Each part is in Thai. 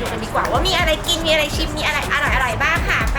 ดูกันดีกว่าว่ามีอะไรกินมีอะไรชิมมีอะไรอร่อยๆบ้างค่ะไป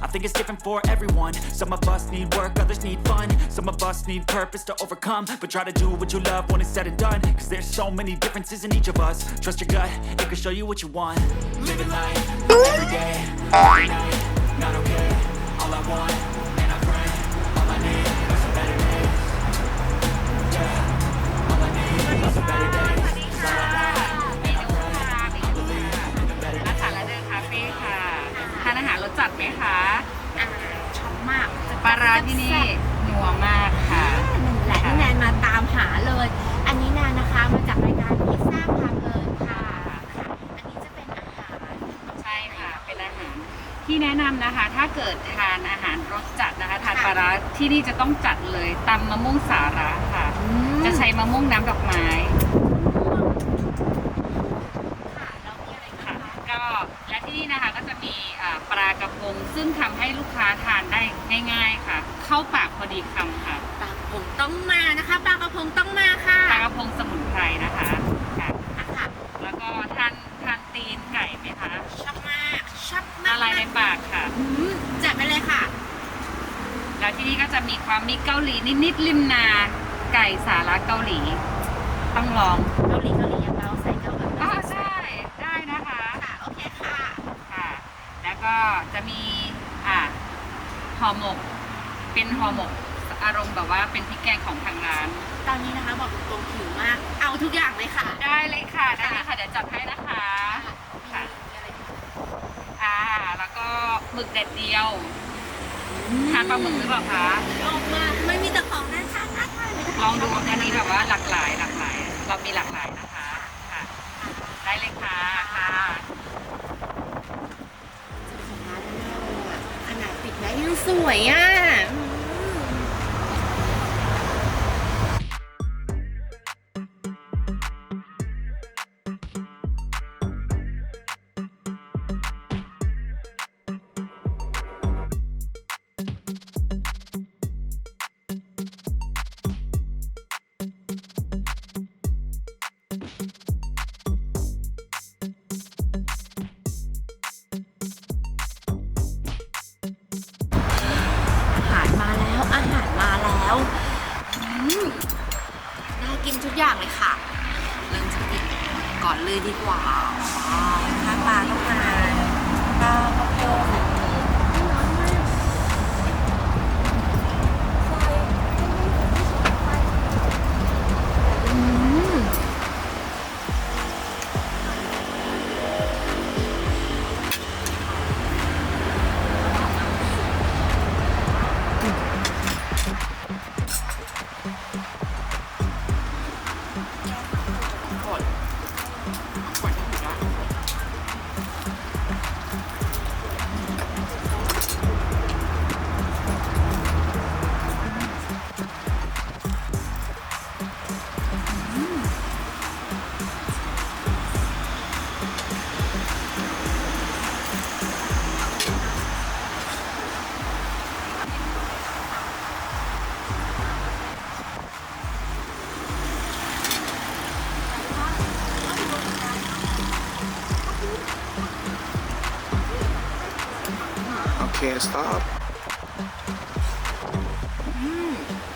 I think it's different for everyone. Some of us need work, others need fun. Some of us need purpose to overcome. But try to do what you love when it's said and done. Cause there's so many differences in each of us. Trust your gut, it can show you what you want. Living life every day, every night, not okay. All I want, นะนำนะคะ ถ้าเกิดทานอาหารรสจัดนะคะ ทานปลาร้าที่นี่จะต้องจัดเลยตำมะม่วงสาระค่ะ จะใช้มะม่วงน้ำดอกไม้ค่ะแล้วมีอะไรค่ะคะก็และที่นี่นะคะก็จะมีอ่าปลากระพงซึ่งทำให้ลูกค้าทานได้ง่าย ๆค่ะ เข้าปากพอดีคำค่ะปลากระพงต้องมานะคะปลากระพงต้องมาค่ะปลากระพงสมุนไพรนะคะค่ะอะค่ะ แล้วก็ทานทานตีนไก่ไหมคะ ชอบมากชอบมาก ละลายในปากค่ะ อืมจัดไปเลยค่ะ แล้ว ที่นี่ก็จะมีความมิกเกาหลีนิดๆริมนาไก่สาระเกาหลี ต้องลองเกาหลีเกาหลีอย่างเราใส่เกาหลีอ๋อใช่ได้นะคะค่ะโอเคค่ะค่ะ แล้วก็จะมีอ่าห่อหมก เป็นห่อหมกอารมณ์แบบว่าเป็นพริกแกงของทางร้าน ตอนนี้นะคะบอกตรงๆหิวมาก เอาทุกอย่างเลยค่ะ ได้เลยค่ะได้เลยค่ะเดี๋ยวจัดให้นะคะค่ะอ่าแล้วก็หมึกแดดเดียว ทานปลาหมึกหรือเปล่าคะออกมาไม่มีแต่ของน่าทานน่าทานเลยลองดูอันนี้แบบว่าหลากหลายหลากหลาย เรามีหลากหลายนะคะค่ะได้เลยค่ะค่ะขนาดติดแม่ยังสวยอะ กินทุกอย่างเลยค่ะ เริ่มจากก่อนเลยดีกว่าว้าวข้าวปลาต้องมาปลากระพง can't stop. อ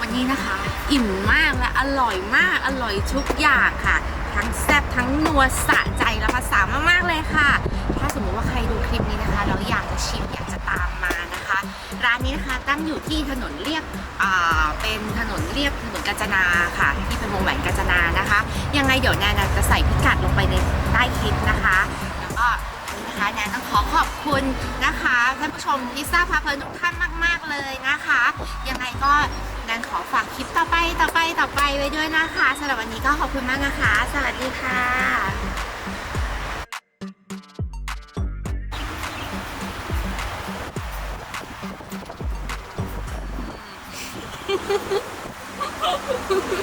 วันนี้นะคะ อิ่มมากและอร่อยมากอร่อยทุกอย่างค่ะ ทั้งแซ่บทั้งนัวสะใจและภาษามากๆเลยค่ะ ถ้าสมมติว่าใครดูคลิปนี้นะคะแล้วอยากจะชิมอยากจะตามมานะคะ ร้านนี้นะคะตั้งอยู่ที่ถนนเรียบเป็นถนนเรียบถนนกาญจนาค่ะ ที่เป็นวงแหวนกาญจนานะคะ ยังไงเดี๋ยวแนนจะใส่พิกัดลงไปในใต้คลิปนะคะ นะคะแนนต้องขอขอบคุณนะคะท่านผู้ชมที่ทราบพาเพลินทุกท่านมาก ๆ เลยนะคะ ยังไงก็แนนขอฝากคลิปต่อไปต่อไปต่อไปไว้ด้วยนะคะสำหรับวันนี้ก็ขอบคุณมากนะคะ สวัสดีค่ะอ